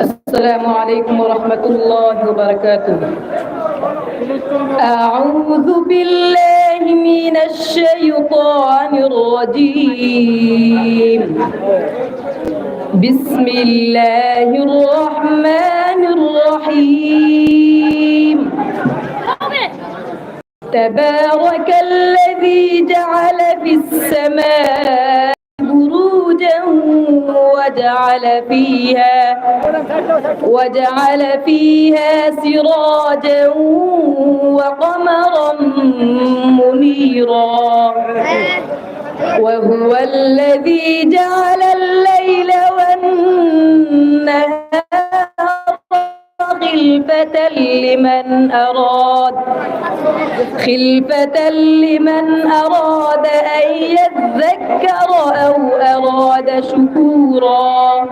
السلام عليكم ورحمة الله وبركاته. أعوذ بالله من الشيطان الرجيم. بسم الله الرحمن الرحيم. تبارك الذي جعل في السماء وجعل فيها وجعل فيها سراجا وقمرا منيرا. وهو الذي جعل الليل والنهار خلفة لمن أراد خلفة لمن أراد أن يذكر أو أراد شكورا.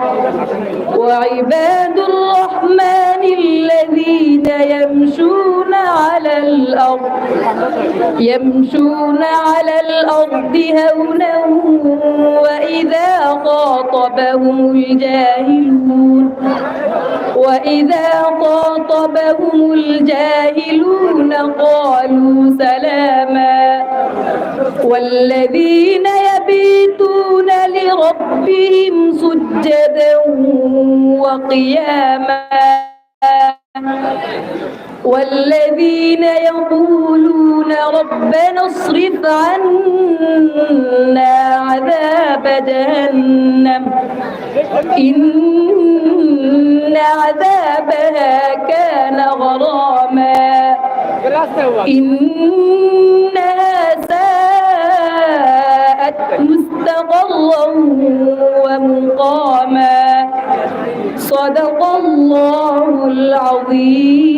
وعباد الرحمن الذين يمشون على الأرض يمشون على الأرض هونا وإذا خاطبهم الجاهلون. وإذا خاطبهم الجاهلون قالوا سلاما والذين يبيتون لربهم سجدا وقياما والذين يقولون ربنا اصرف عنا عذاب جهنم. إن عذابها كان غراما. إنها ساءت مستقرا ومقاما. صدق الله العظيم.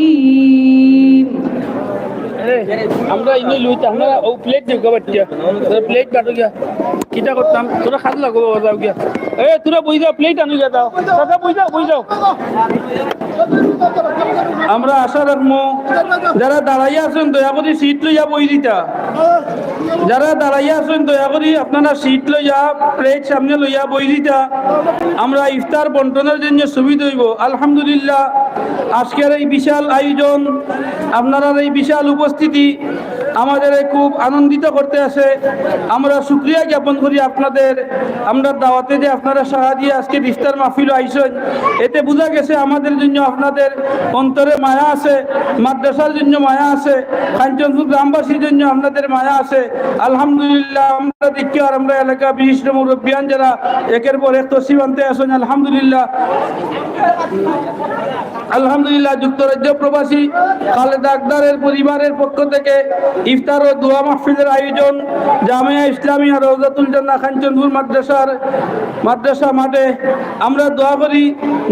আমরা ইনি লুইতে আমরা ও প্লেট গা বাচ্চা প্লেট কাটো গিয়া। কিটা করতাম? তোরা খাদ লাগবো যাও গিয়া। এ, তোরা বই যাও প্লেট আনি গিয়া দাও দাদা, বই যাও বই যাও। আমরা আশা রাখব যারা দাঁড়াইয়া আছেন, দয়া করে সিট লইয়া বই দিতা। যারা দাঁড়াইয়া আছেন, দয়া করে আপনারা সিট লইয়া প্লেট সামনে লইয়া বই দিতা। আমরা ইফতার বন্টনের জন্য সুবিধা হইব আলহামদুলিল্লাহ, আজকের এই বিশাল আয়োজন আপনারা এই বিশাল উপস্থিতি আমাদের খুব আনন্দিত করতে আসে। আমরা সুক্রিয়া জ্ঞাপন করি আপনাদের। আমরা দাওয়াতে যে আপনারা সাহা দিয়ে আজকে ইফতার মাহফিল আইসেন এতে বোঝা গেছে আমাদের জন্য আপনাদের অন্তরে মায়া আছে, মাদ্রাসার জন্য মায়া আছে, কাঞ্চনপুর গ্রামবাসীর জন্য আপনাদের মায়া আছে। আলহামদুলিল্লাহ, আমরা দেখি আর আমরা এলাকা বিশিষ্ট মুরব্বিয়ান যারা একের পর এক তসিব আনতে আসেন, আলহামদুলিল্লাহ। আলহামদুলিল্লাহ, যুক্তরাজ্য প্রবাসী খালেদা আকদারের পরিবারের পক্ষ থেকে ইফতার ও দোয়া মাহফিলের আয়োজন জামিয়া ইসলামিয়া রৌজাতুল জান্না খানচন্দপুর মাদ্রাসার মাদ্রাসা মাঠে। আমরা দোয়া করি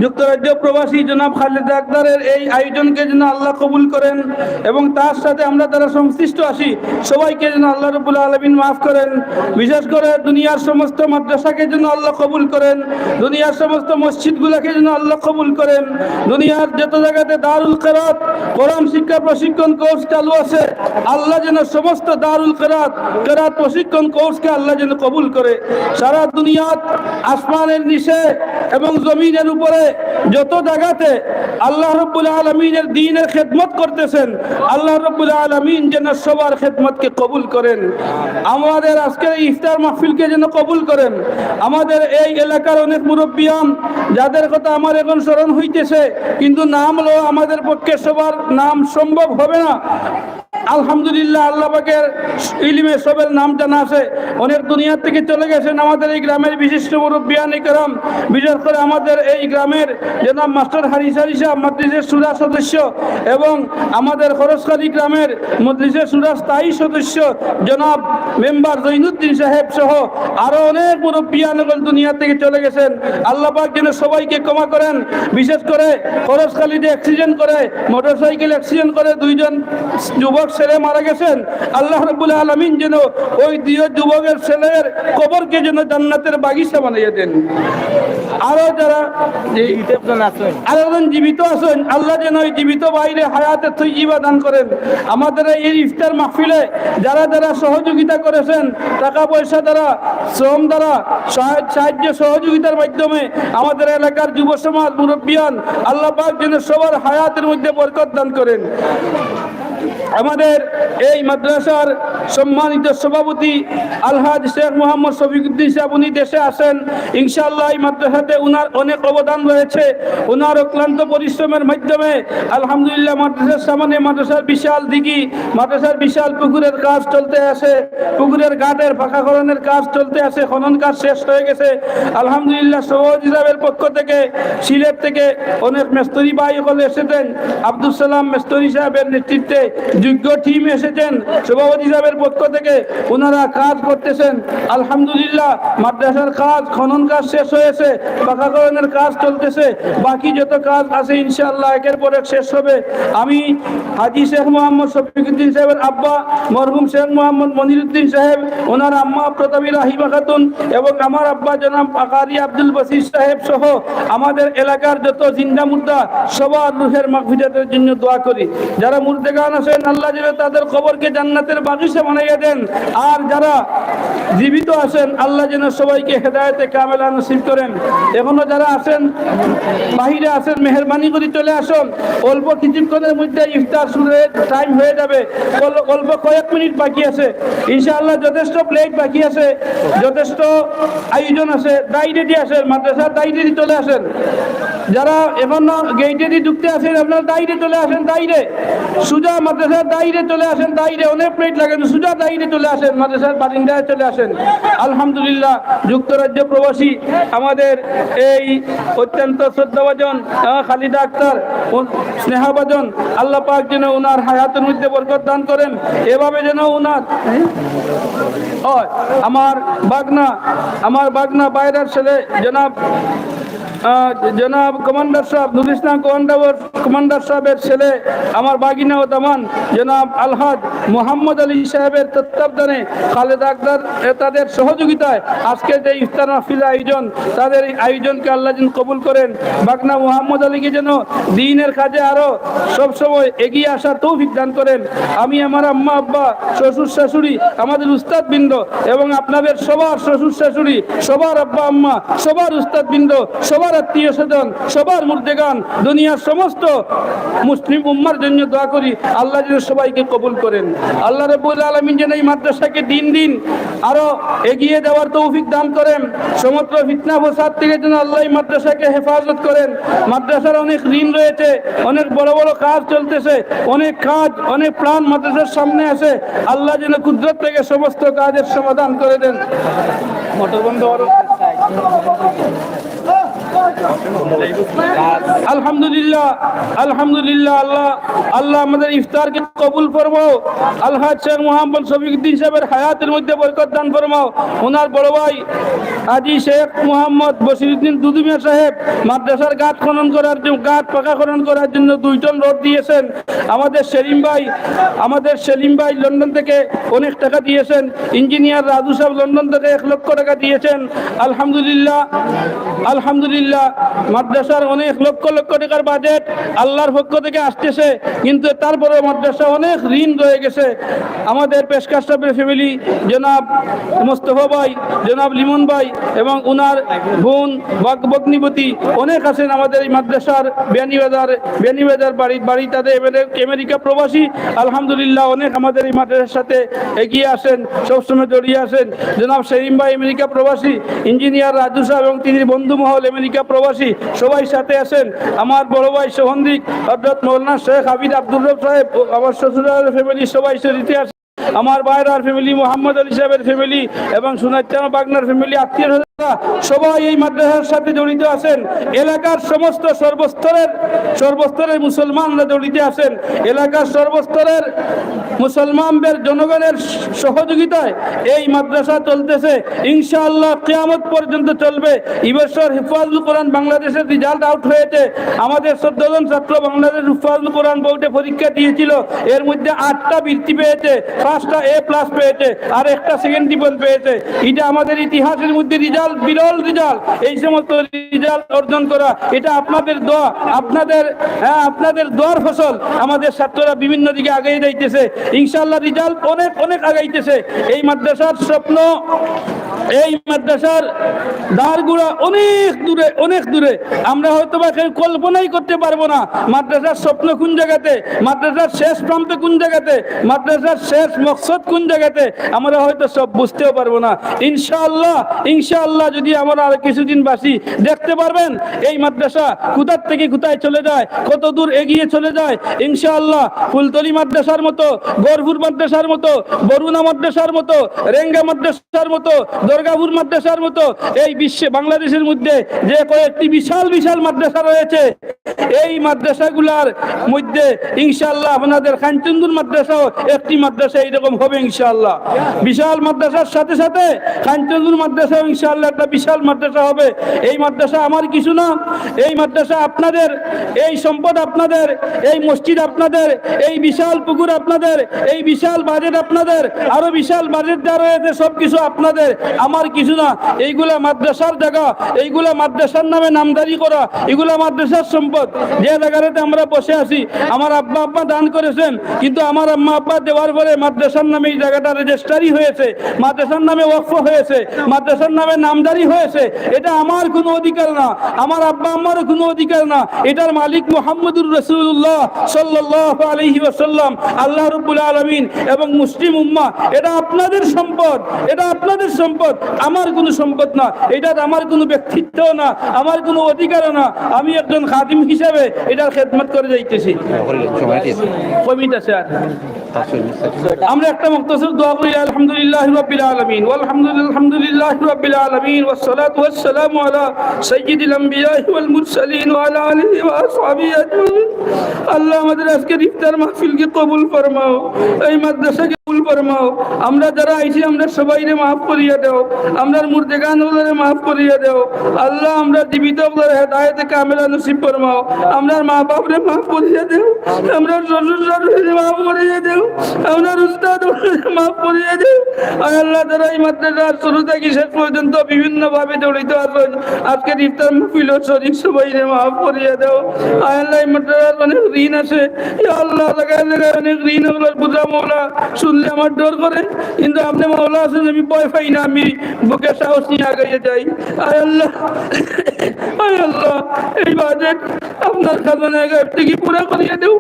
যুক্তরাজ্য প্রবাসী জনাব খালেদা আকদারের এই আয়োজনকে যেন আল্লাহ কবুল করেন এবং তার সাথে আমরা তারা সংশ্লিষ্ট আসি সবাইকে যেন আল্লাহ রবুল আলমিন মাফ করেন। বিশেষ করে দুনিয়ার সমস্ত মাদ্রাসাকে যেন আল্লাহ কবুল করেন। দুনিয়ার সমস্ত মসজিদগুলোকে যেন আল্লাহ কবুল করেন। দুনিয়ার যত জায়গাতে দারুল কেরাত কোরআন শিক্ষা প্রশিক্ষণ কোর্স চালু আছে, আল্লাহ যেন সমস্ত দারুল কেরাত কেরাত প্রশিক্ষণ কোর্সকে আল্লাহ যেন কবুল করে। সারা দুনিয়াত আসমানের নিচে এবং জমিনের উপরে যত জায়গাতে আল্লাহ রব্বুল আলমিনের দিনের খেদমত করতেছেন, আল্লাহ রব্বুল আলমিন যেন সবার খেদমতকে কবুল করেন। আমাদের আজকের ইফতার মাহফিলকে যেন কবুল করেন। আমাদের এই এলাকার অনেক মুরব্বিয়ান যাদের কথা আমার এখন স্মরণ হইতেছে, কিন্তু নাম আমাদের পক্ষে সবার নাম সম্ভব হবে না। আলহামদুলিল্লাহ, আল্লাহ পাকের ইলিমে সবের নাম জানা আছে। অনেক দুনিয়ার থেকে চলে গেছেন আমাদের এই গ্রামের বিশিষ্ট মুরব্বিয়ান ইকরাম। বিশেষ করে আমাদের এই গ্রামের জনাব মাস্টার হারিস হারিসা মদ্রিসের সুরা সদস্য এবং আমাদের খরচকারী গ্রামের মদ্রিসের সুরা স্থায়ী সদস্য জনাব মেম্বার জৈনুদ্দিন সাহেব সহ আরও অনেক মুরব্বিয়ানগর দুনিয়া থেকে চলে গেছেন। আল্লাহ পাক যেন সবাইকে ক্ষমা করেন। বিশেষ করে খরচকালীতে অ্যাক্সিডেন্ট করে মোটরসাইকেল অ্যাক্সিডেন্ট করে দুইজন যুবক ছেলে মারা গেছেন, আল্লাহ রবুল আলমিন যেন ওই দুই যুবকের ছেলের কবরকে যেন জান্নাতের বাগিচা বানিয়ে দেন। আরও যারা জীবিত আছেন, আল্লাহ যেন ওই জীবিত বাইরে দান করেন। আমাদের এই ইফতার মাহফিলে যারা যারা সহযোগিতা করেছেন, টাকা পয়সা দ্বারা, শ্রম দ্বারা সাহায্য সহযোগিতার মাধ্যমে আমাদের এলাকার যুব সমাজ, মুরব্বিয়ান, আল্লাহ পাক যেন সবার হায়াতের মধ্যে বরকত দান করেন। আমাদের এই মাদ্রাসার সম্মানিত সভাপতি আলহাজ শেখ মোহাম্মদ শফিকুদ্দিন সাহেব, উনি দেশে আসেন। ইনশাআল্লাহ এই মাদ্রাসাতে উনার অনেক অবদান রয়েছে। ওনার অক্লান্ত পরিশ্রমের মাধ্যমে আলহামদুলিল্লাহ মাদ্রাসার সামনে মাদ্রাসার বিশাল দিঘি, মাদ্রাসার বিশাল পুকুরের কাজ চলতে আছে। পুকুরের ঘাটের পাকাকরণের কাজ চলতে আছে। খনন কাজ শেষ হয়ে গেছে। আলহামদুলিল্লাহ সহজ হিসাবের পক্ষ থেকে সিলেট থেকে অনেক মেস্তরি ভাই এসেছেন। আব্দুল সালাম মেস্তরি সাহেবের নেতৃত্বে যোগ্য টিম এসেছেন। সভাপতি সাহেবের পক্ষ থেকে ওনারা কাজ করতেছেন। আলহামদুলিল্লাহ, মাদ্রাসার কাজ, খনন কাজ শেষ হয়েছে, পাকাকরণের কাজ চলতেছে। বাকি যত কাজ আছে, ইনশাআল্লাহ একের পর এক শেষ হবে। আমি হাজি শেখ মোহাম্মদ শফিকুদ্দিন সাহেবের আব্বা, মরহুম শেখ মোহাম্মদ মনিরুদ্দিন সাহেব, ওনার আম্মা প্রতাবী রাহিমা খাতুন এবং আমার আব্বা জনাব আকারি আব্দুল বসির সাহেব সহ আমাদের এলাকার যত জিন্দা মুদ্রা সবার রুহের মাগফিরাতের জন্য দোয়া করি। যারা মুর্দেগান আছেন আল্লাহ যেন তাদের কবরকে জান্নাতের বাগিচা বানাইয়া দেন। আর যারা জীবিত আছেন, আল্লাহ যেন সবাইকে হেদায়তে কামেলা নসিব করেন। এখনও যারা আছেন, বাহিরে আছেন, মেহরবানি করে চলে আসুন। অল্প কিছুক্ষণের মধ্যে ইফতার শুরু টাইম হয়ে যাবে। অল্প কয়েক মিনিট বাকি আছে। ইনশাআল্লাহ যথেষ্ট প্লেট বাকি আছে। যথেষ্ট আয়োজন আছে। দিয়ে আসেন। মাদ্রাসার দিয়ে চলে আসেন। যারা এখনও গেইটে দিয়ে ঢুকতে আসেন, আপনার দায়িত্বে চলে আসেন দায়িত্বে সুজা মাদ্রাসার দায়িত্বে চলে আসেন দায়িত্বে অনেক প্লেট লাগে সুজা দায়িত্বে চলে আসেন, মাদ্রাসার বারিন্দায় চলে আসেন। আলহামদুলিল্লাহ যুক্তরাজ্য প্রবাসী আমাদের এই অত্যন্ত শ্রদ্ধাভাজন খালিদা আক্তার স্নেহাভাজন, আল্লাহ পাক যেন ওনার হায়াতের মধ্যে বরকত দান করেন। এভাবে যেন ওনার আমার বাগনা আমার বাগনা বাইরের ছেলে জনাব জনাব কমান্ডার সাহেব নুর ইসলাম কমান্ডার কমান্ডার সাহেবের ছেলে, আমার বাগিনা ও তামান জনাব মোহাম্মদ আলী সাহেবের তত্ত্বাবধানে খালেদ আকদার তাদের সহযোগিতায় আজকে যে ইফতার মাহফিল আয়োজন, তাদের আয়োজনকে আল্লাহ যেন কবুল করেন। বাগনা মোহাম্মদ আলীকে যেন দিনের কাজে আরও সবসময় এগিয়ে আসার তৌফিক দান করেন। আমি আমার আম্মা, আব্বা, শ্বশুর শাশুড়ি, আমাদের উস্তাদ বৃন্দ এবং আপনাদের সবার শ্বশুর শাশুড়ি, সবার আব্বা, আম্মা, সবার উস্তাদ বৃন্দ সবার আত্মীয় স্বজন, সবার মুর্দেগান, দুনিয়ার সমস্ত মুসলিম উম্মার জন্য দোয়া করি, আল্লাহ যেন সবাইকে কবুল করেন। আল্লাহ রব্বুল আলমিন যেন এই মাদ্রাসাকে দিন দিন আরও এগিয়ে দেওয়ার তৌফিক দান করেন। সমগ্র ফিতনা ফসাদ থেকে যেন আল্লাহ মাদ্রাসাকে হেফাজত করেন। মাদ্রাসার অনেক ঋণ রয়েছে, অনেক বড় বড় কাজ চলতেছে, অনেক কাজ, অনেক প্রাণ মাদ্রাসার সামনে আছে। আল্লাহ যেন কুদরত থেকে সমস্ত কাজের সমাধান করে দেন। মোটর বন্ধ করো। আলহামদুলিল্লাহ আলহামদুলিল্লাহ, আল্লাহ আল্লাহ আমাদের ইফতারকে কবুল ফরমাও। আল্লাহ শেখ মোহাম্মদ শফিকুদ্দিন সাহেবের হায়াতের মধ্যে বরকত দান ফরমাও। ওনার বড় ভাই আজি শেখ মোহাম্মদ বসিরুদ্দিন দুদুমিয়া সাহেব মাদ্রাসার গাছ খনন করার জন্য গাছ পাকা খনন করার জন্য দুই টন রোড দিয়েছেন। আমাদের সেলিম ভাই, আমাদের সেলিম ভাই লন্ডন থেকে অনেক টাকা দিয়েছেন। ইঞ্জিনিয়ার রাজু সাহেব লন্ডন থেকে এক লক্ষ টাকা দিয়েছেন। আলহামদুলিল্লাহ আলহামদুলিল্লাহ, মাদ্রাসার অনেক লক্ষ লক্ষ টাকার বাজেট আল্লাহর পক্ষ থেকে আসতেছে, কিন্তু তারপরে মাদ্রাসা অনেক ঋণ রয়ে গেছে। আমাদের পেশকার সাহেবের ফ্যামিলি জনাব মোস্তফা ভাই, জনাব লিমন ভাই এবং উনার বোন বাগ- ভগ্নিপতি অনেক আছেন আমাদের এই মাদ্রাসার বিয়ানীবাজার বিয়ানীবাজার বাড়ি বাড়ি তাদের আমেরিকা প্রবাসী। আলহামদুলিল্লাহ অনেক আমাদের এই মাদ্রাসার সাথে এগিয়ে আসেন, সবসময় জড়িয়ে আসেন। জনাব সেলিম ভাই আমেরিকা প্রবাসী, ইঞ্জিনিয়ার রাজু সাহেব এবং তিনি বন্ধু মহল আমেরিকা প্রবাসী, সবাই সাথে আছেন। আমার বড় ভাই সোহন্দিক হজরত মৌলানা শেখ হাবিদ আব্দুর রব সাহেব আমার শ্বশুরের ফ্যামিলি সবাই শরীরে আছে আমার বাইরার ফ্যামিলি মোহাম্মদ আলী সাহেবের ফ্যামিলি এবং সুনাচ্চান বাগনার ফ্যামিলি আত্মীয় সবাই এই মাদ্রাসার সাথে জড়িত আছেন। এলাকার সমস্ত সর্বস্তরের সর্বস্তরের মুসলমানরা জড়িত আছেন। এলাকার সর্বস্তরের মুসলমানদের জনগণের সহযোগিতায় এই মাদ্রাসা চলতেছে। ইনশাআল্লাহ কিয়ামত পর্যন্ত চলবে। ইবছর হিফাজুল কোরআন বাংলাদেশের রেজাল্ট আউট হয়েছে। আমাদের চোদ্দ জন ছাত্র বাংলাদেশ হিফাজুল কোরআন বোর্ডে পরীক্ষা দিয়েছিল। এর মধ্যে আটটা বৃত্তি পেয়েছে, পাঁচটা এ প্লাস পেয়েছে, আর একটা সেকেন্ড ডিপেন্ড পেয়েছে। এটা আমাদের ইতিহাসের মধ্যে রেজাল্ট রেজাল্ট বিরল রেজাল্ট। এই সমস্ত রেজাল্ট অর্জন করা, এটা আপনাদের দোয়া, আপনাদের হ্যাঁ আপনাদের দোয়ার ফসল। আমাদের ছাত্ররা বিভিন্ন দিকে আগাই যাইতেছে। ইনশাল্লাহ রেজাল্ট অনেক অনেক আগাইতেছে। এই মাদ্রাসার স্বপ্ন এই মাদ্রাসার দ্বারগুড়া অনেক দূরে অনেক দূরে। আমরা হয়তো বা কল্পনাই করতে পারব না মাদ্রাসার স্বপ্ন কোন জায়গাতে, মাদ্রাসার শেষ প্রান্ত কোন জায়গাতে, মাদ্রাসার শেষ মকসদ কোন জায়গাতে, আমরা হয়তো সব বুঝতেও পারব না। ইনশাআল্লাহ ইনশাআল্লাহ যদি আমরা আর কিছুদিন বাসি, দেখতে পারবেন এই মাদ্রাসা কোথার থেকে কোথায় চলে যায়, কত দূর এগিয়ে চলে যায়। ইনশাআল্লাহ, ফুলতলি মাদ্রাসার মতো গরপুর মাদ্রাসার মতো বরুণা মাদ্রাসার মতো, রেঙ্গা মাদ্রাসার মতো দুর্গাপুর মাদ্রাসার মতো এই বিশ্বে, বাংলাদেশের মধ্যে যে কয়েকটি বিশাল বিশাল মাদ্রাসা রয়েছে, এই মাদ্রাসাগুলার মধ্যে ইনশাল্লাহ আপনাদের খানচন্দুর মাদ্রাসাও একটি মাদ্রাসা এইরকম হবে ইনশাল্লাহ বিশাল মাদ্রাসার সাথে সাথে খানচন্দুর মাদ্রাসাও ইনশাল্লাহ একটা বিশাল মাদ্রাসা হবে। এই মাদ্রাসা আমার কিছু না, এই মাদ্রাসা আপনাদের, এই সম্পদ আপনাদের, এই মসজিদ আপনাদের, এই বিশাল পুকুর আপনাদের, এই বিশাল বাজেট আপনাদের, আরও বিশাল বাজেট যা রয়েছে সবকিছু আপনাদের। আমার কিছু না। এইগুলা মাদ্রাসার জায়গা, এইগুলা মাদ্রাসার নামে নামদারি করা এগুলা মাদ্রাসার সম্পদ। যে জায়গাটাতে আমরা বসে আছি, আমার আব্বা আব্বা দান করেছেন, কিন্তু আমার আম্মা আব্বা দেওয়ার পরে মাদ্রাসার নামে এই জায়গাটা রেজিস্টারি হয়েছে, মাদ্রাসার নামে ওয়াকফ হয়েছে, মাদ্রাসার নামে নামদারি হয়েছে। এটা আমার কোনো অধিকার না, আমার আব্বা আম্মারও কোনো অধিকার না। এটার মালিক মোহাম্মদুর রসুল্লাহ সাল্লাহ আলহি ওসাল্লাম আল্লাহ রব্বুল আলমিন এবং মুসলিম উম্মা এটা আপনাদের সম্পদ, এটা আপনাদের সম্পদ। আমার কোনো সম্পদ না এটার আমার কোনো ব্যক্তিত্ব না আমার কোনো অধিকারও না। আমি একজন খাদিম হিসাবে এটার খেদমত করে যাইতেছি। কমিট আছে আর। আমরা একটা মুক্তসর দোয়া করি, আলহামদুলিল্লাহ রাব্বিল আলামিন, ওয়ালহামদুলিল্লাহ, আলহামদুলিল্লাহ রাব্বিল আলামিন, ওয়াসসালাতু ওয়াসসালামু আলা সাইয়্যিদিল আমবিয়া ওয়াল মুরসালিন ওয়া আলা আলিহি ওয়া আসহাবিহি আজমাইন। আল্লাহ আমাদের আজকের ইফতার মাহফিলকে কবুল ফরমাও, এই মাদ্রাসাকে কবুল ফরমাও। আমরা যারা আইছি, আমরা সবাইরে মাফ করিয়া দাও, আমরা মুর্দেগান ওদের মাফ করিয়া দাও। আল্লাহ, আমরা জীবিত ওদের হেদায়েতে কামেলা নসিব ফরমাও। আমরা মা বাপরে মাফ করিয়া দেও, আমরা শ্বশুর শাশুড়ি মাফ করিয়া দেও। আমরা উস্তাদ মাফ আয় আল্লাহ তারা এই মাদ্রাসার শুরু থেকে শেষ পর্যন্ত বিভিন্ন ভাবে জড়িত আছেন। ইফতার শরীর সবাইরে মাফ দাও। আয় আল্লাহ মাদ্রাসার অনেক ঋণ আছে। আল্লাহ জায়গায় অনেক ঋণ বুঝা মৌলা, শুনলে আমার ডর করে। কিন্তু আপনি মৌলা আছেন, আমি ভয় পাই না, আমি বুকে সাহস নিয়ে আগাইয়ে যাই। আয় আল্লাহ আল্লাহ, এই বাজেট আপনার খাজানা থেকে পুরা করিয়ে দেও।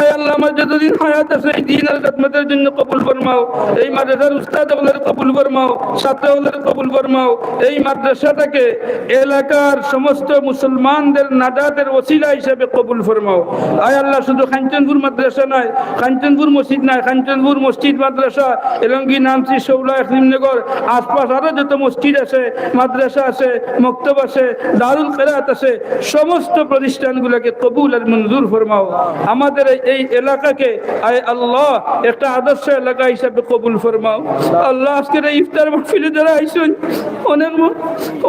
আয় আল্লাহ, আমার যতদিন হায়াত আছে, এই দিন আর খেদমতের জন্য কবুল ফরমাও, এই মাদ্রাসার উস্তাদ ওগুলোর কবুল ফরমাও, ছাত্র ওগুলোর কবুল ফরমাও, এই মাদ্রাসাটাকে এলাকার সমস্ত মুসলমানদের নাজাতের ওসিলা হিসেবে কবুল ফরমাও। আয় আল্লাহ, শুধু খানচনপুর মাদ্রাসা নয়, খানচনপুর মসজিদ নয়, খানচনপুর মসজিদ মাদ্রাসা, এলঙ্গি শৌলা একলিমনগর আশপাশ আরও যত মসজিদ আছে, মাদ্রাসা আছে, মক্তব আছে, দারুল কেরাত আছে, সমস্ত প্রতিষ্ঠানগুলোকে কবুল আর মঞ্জুর ফরমাও। আমাদের এই এলাকাকে আয় আল্লাহ একটা আদর্শ এলাকা হিসাবে কবুল ফরমাও। আল্লাহ আজকের ইফতার মাহফিলে যারা আইসুন, অনেক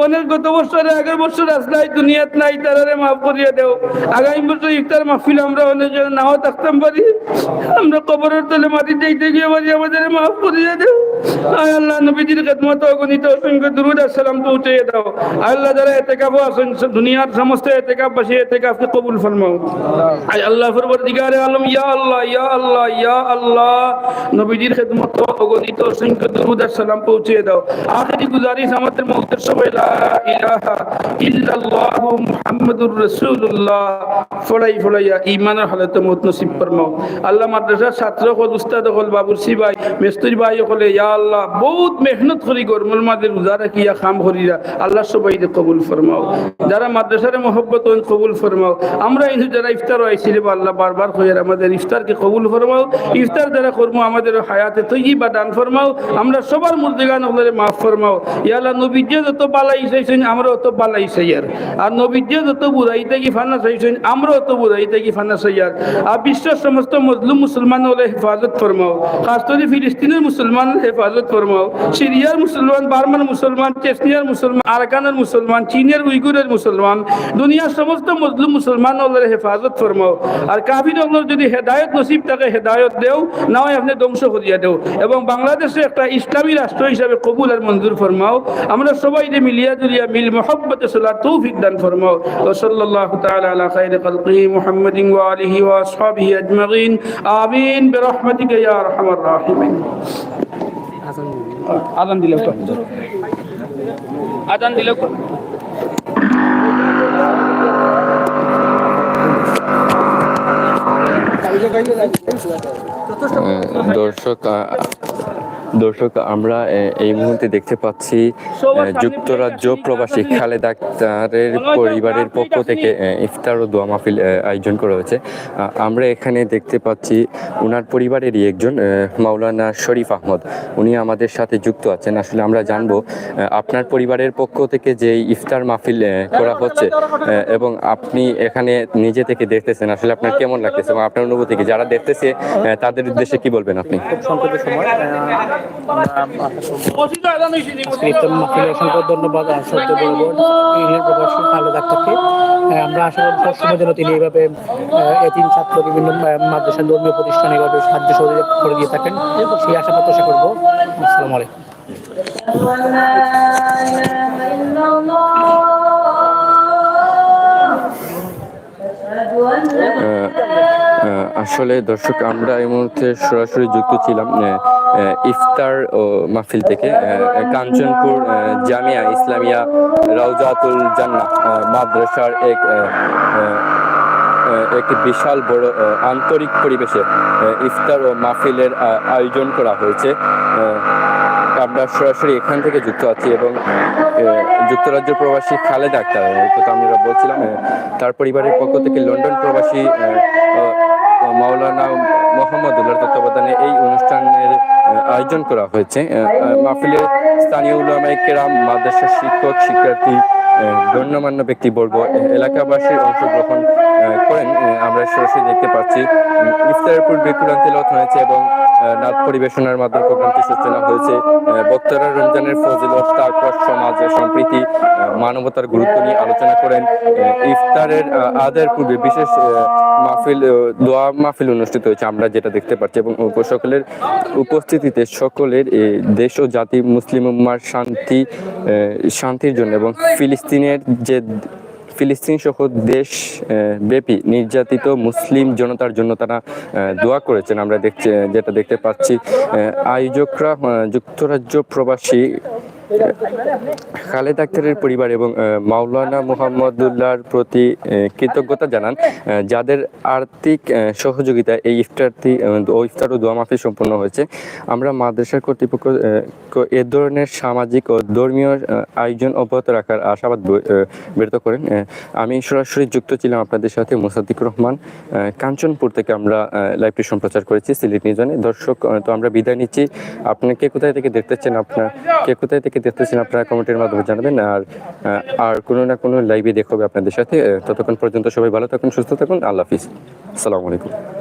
অনেক গত বছরে, আগের বছর আসলাই দুনিয়াত নাই তারারে মাফ করিয়ে দেও। আগামী বছর ইফতার মাহফিল আমরা অনেক নাও থাকতাম পারি। আমরা কবরের তলে মাটি যাইতে গিয়ে পারি, আমাদের মাফ করিয়ে দেও। আয় আল্লাহ, নবীজির খেদমত অগণিত অসংখ্য দুরুদ আর সালাম পৌঁছে দাও। আল্লাহ, যারা এতেকাব আছেন দুনিয়ার সমস্ত এতেকাব বাসী এতেকাবকে কবুল ফরমাও। আয় আল্লাহ, পরবর্তীকারে আলম, ইয়া আল্লাহ ইয়া আল্লাহ, ইয়া আল্লাহ নবীজির খেদমত অগণিত অসংখ্য দুরুদ আর সালাম পৌঁছে দাও। আখেরি গুজারিশ আমাদের মৌতের সবাই, লা ইলাহা ইল্লাল্লাহ মুহাম্মাদুর রাসূলুল্লাহ। হালতে মত নসিব ফরমাও। আল্লাহ মাদ্রাসার ছাত্র উস্তাদ মেস্তুরি ভাই ইয়া আল্লাহ, বহুত মেহনত করি গরমুল রোজা রাখিয়া খাম আল্লাহ সবাই কবুল ফরমাও। যারা মাদ্রাসারে মহব্বত কবুল ফরমাও। আমরা যারা ইফতার আইছিলে আল্লাহ বারবার কইয়ার আমাদের ইফতারকে কবুল ফরমাও। ইফতার যারা করব, আমাদের হায়াতে তৈরি বা দান ফরমাও, আমরা সবার মুর্দিগান হলে মাফ ফরমাও। ইয়া আল্লাহ নবীজ্য যত বালাই চাইছেন আমরা অত বালাই চাই আর নবীজ্য যত যত বুড়াইতে কি ফানা চাইছেন, আমরাও তো বুড়াইতে কি ফানা চাইয়ার। আর বিশ্বের সমস্ত মজলুম মুসলমান হলে হেফাজত ফরমাও। খাস করে ফিলিস্তিনের মুসলমান হেফাজত ফরমাও। সিরিয়ার মুসলমান বার্মার মুসলমান, চেচনিয়ার মুসলমান, আরাকানের মুসলমান, চীনের উইগুরের মুসলমান, দুনিয়ার সমস্ত মজলুম মুসলমান হলের হেফাজত ফরমাও। আর কাফির যদি হেদায়ত নসিব থাকে, হেদায়ত দেও না হয় আপনি ধ্বংস করিয়া দেও। এবং বাংলাদেশে একটা ইসলামী রাষ্ট্র হিসাবে কবুল আর মঞ্জুর ফরমাও। আমরা সবাই যে মিলিয়া জুলিয়া, মিল মোহাম্মত সাল্লাহ তৌফিক দান ফরমাও। ও ওয়া আলিহি ওয়া আসহাবিহি আজমাইন। আমিন। বিরহমাতিকা ইয়া আরহামার রাহিমিন। আজান দিলে তো দর্শক আহ, দর্শক, আমরা এই মুহূর্তে দেখতে পাচ্ছি যুক্তরাজ্য প্রবাসী খালেদ আক্তারের পরিবারের পক্ষ থেকে ইফতার ও দোয়া মাহফিল আয়োজন করা হয়েছে। আমরা এখানে দেখতে পাচ্ছি ওনার পরিবারেরই একজন মাওলানা শরীফ আহমদ। উনি আমাদের সাথে যুক্ত আছেন। আসলে আমরা জানব আপনার পরিবারের পক্ষ থেকে যে ইফতার মাহফিল করা হচ্ছে এবং আপনি এখানে নিজে থেকে দেখতেছেন। আসলে আপনার কেমন লাগতেছে এবং আপনার অনুভূতি কি? যারা দেখতেছে তাদের উদ্দেশ্যে কি বলবেন আপনি? অসংখ্য ধন্যবাদ। শ্রদ্ধা বলব ইংল্যান্ড খালেদ আক্তারকে আমরা আশা করি সবসময় যেন তিনি এইভাবে আহ, এতিম ছাত্র বিভিন্ন মাদ্রাসা ধর্মীয় প্রতিষ্ঠান এভাবে সাহায্য সহযোগিতা করে দিয়ে থাকেন সেই আশা প্রত্যাশা করব আসসালামু আলাইকুম আসলে দর্শক আমরা এই মুহূর্তে সরাসরি যুক্ত ছিলাম ইফতার ও মাহফিল থেকে কাঞ্চনপুর জামিয়া ইসলামিয়া রাউজাতুল জান্নাহ আহ, মাদ্রাসার এক একটি বিশাল বড় আন্তরিক পরিবেশে ইফতার ও মাহফিলের আয়োজন করা হয়েছে। আমরা সরাসরি এখান থেকে যুক্ত আছি এবং যুক্তরাজ্য প্রবাসী খালেদ আক্তার কথা আমরা বলছিলাম তার পরিবারের পক্ষ থেকে লন্ডন প্রবাসী মাওলানা মোহাম্মদুল্লাহ তত্ত্বাবধানে এই অনুষ্ঠানের আয়োজন করা হয়েছে। মাহফিলে স্থানীয় উলামায়ে কেরাম, মাদ্রাসা শিক্ষক, শিক্ষার্থী গণ্যমান্য ব্যক্তিবর্গ, এলাকাবাসী অংশগ্রহণ করেন। আমরা সরাসরি দেখতে পাচ্ছি ইফতারের পূর্বে কোরআন তেলত হয়েছে এবং নাচ পরিবেশনার মাধ্যমে প্রোগ্রামটি সূচনা হয়েছে। বক্তারা রমজানের ফজিলত তারপর সমাজে সম্প্রীতি মানবতার গুরুত্ব নিয়ে আলোচনা করেন। ইফতারের আহ, আদায়ের পূর্বে বিশেষ মাহফিল দোয়া মাহফিল অনুষ্ঠিত হয়েছে আমরা যেটা দেখতে পাচ্ছি। এবং সকলের উপস্থিতিতে সকলের দেশ ও জাতি মুসলিম উম্মার শান্তি শান্তির জন্য এবং ফিলিস্তিনের যে ফিলিস্তিন সহ দেশ ব্যাপী নির্যাতিত মুসলিম জনতার জন্য তারা দোয়া করেছেন। আমরা দেখছি, যেটা দেখতে পাচ্ছি আয়োজকরা যুক্তরাজ্য প্রবাসী খালেদ আক্তারের পরিবার এবং মাওলানা মোহাম্মদুল্লাহর প্রতি কৃতজ্ঞতা জানান। যাদের আর্থিক সহযোগিতা, এই ইফতারটি ও ইফতার ও দোয়া মাহফিল সম্পন্ন হয়েছে, আমরা মাদ্রাসার কর্তৃপক্ষ এ ধরনের সামাজিক ও ধর্মীয় আয়োজন অব্যাহত রাখার আশাবাদ ব্যক্ত করেন। আমি সরাসরি যুক্ত ছিলাম আপনাদের সাথে মোসাদ্দিক রহমান। কাঞ্চনপুর থেকে আমরা লাইভটি সম্প্রচার করেছি সিলেট নিউজনে দর্শক তো আমরা বিদায় নিচ্ছি। আপনার কে কোথায় থেকে দেখতেছেন? আপনার কে কোথায় থেকে দেখতেছেন, আপনারা কমেন্টের মাধ্যমে জানাবেন। আর আর কোনো না কোনো লাইভে দেখাবে আপনাদের সাথে। ততক্ষণ পর্যন্ত সবাই ভালো থাকুন, সুস্থ থাকুন। আল্লাহ হাফিজ। আসসালামু আলাইকুম।